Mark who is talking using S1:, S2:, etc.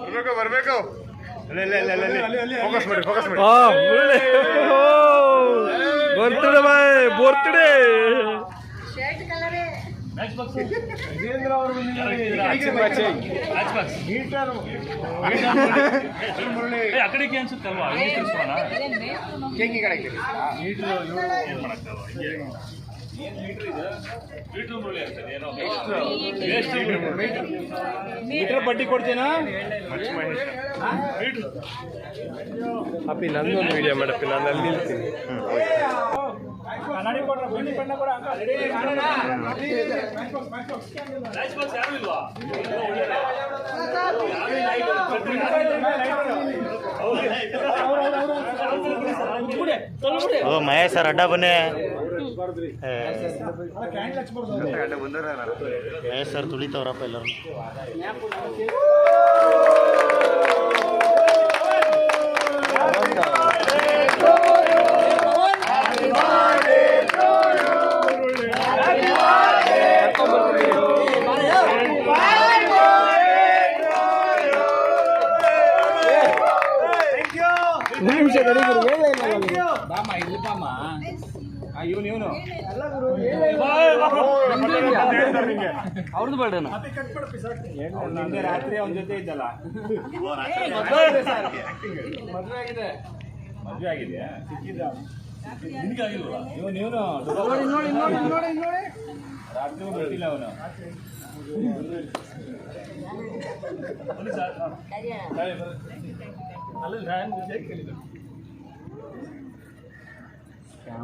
S1: ಬರ್ಬೇಕು ಬರ್ಬೇಕು ಫೋಕಸ್ ಮಾಡಿ ಫೋಕಸ್ ಮಾಡಿ
S2: ಬರ್ತ್ಡೇ ಬಾಯ್ ಬರ್ತ್ಡೇ
S3: ಅನ್ಸುತ್ತಲ್ವಾ. ಮೀಟ್ರ್ ಮೀಟ್ರ್?
S2: ಪಟ್ಟಿ ಕೊಡ್ತೀನಾ. ಅಪ್ಪಿ ನಂದೊಂದು ವಿಡಿಯೋ ಮಾಡಪ್ಪಿ ನಾನು ಅಲ್ಲಿ ನಿಲ್ತೀನಿ?
S4: ಓ ಮಹೇಶ್ ಸರ್ ಅಡ್ಡ ಬನ್ನಿ. ಮಹೇಶ್ ಸರ್ ತುಳಿತವ್ರಪ್ಪ ಎಲ್ಲರೂ
S2: ಅವ್ರದ್ದು ಬೇಡನ
S1: ರಾತ್ರಿ ಅವನ ಜೊತೆ ಇದ್ದಲ್ಲ
S3: ಮದ್ವೆ ಆಗಿದೆಯಾ? ನಿನ್ಗೆ ಆಗಿಲ್ವಾ?
S1: ಇವನು ಇವನು ರಾತ್ರಿ ಬಿಟ್ಟಿಲ್ಲ ಅವನು.
S3: ಅಲ್ಲಿ